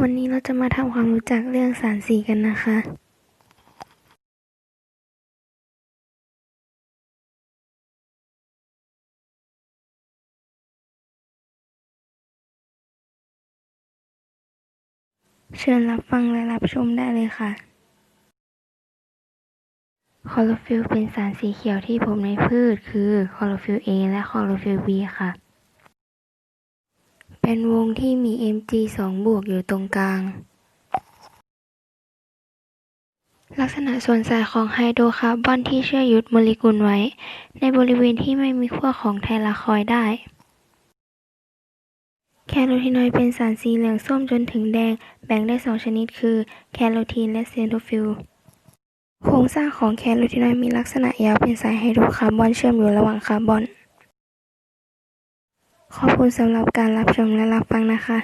วันนี้เราจะมาทำความรู้จักเรื่องสารสีกันนะคะ เชิญรับฟังและรับชมได้เลยค่ะ คลอโรฟิลเป็นสารสีเขียวที่พบในพืช คือคลอโรฟิลล์ A และคลอโรฟิลล์ B ค่ะ เป็นวงที่มี Mg 2บวกอยู่ตรงกลาง ลักษณะส่วนสายของไฮโดรคาร์บอนที่เชื่อยึดโมเลกุลไว้ ในบริเวณที่ไม่มีขั้วของไทลาคอยได้ แคโรทีนอยด์เป็นสารสีเหลืองส้มจนถึงแดง แบ่งได้สองชนิดคือ แคโรทีนและเซนโทฟิลโครงสร้างของแคโรทีนอยด์มีลักษณะยาวเป็นสายไฮโดรคาร์บอนเชื่อมอยู่ระหว่างคาร์บอน ขอบคุณสำหรับการรับชมและรับฟังนะคะ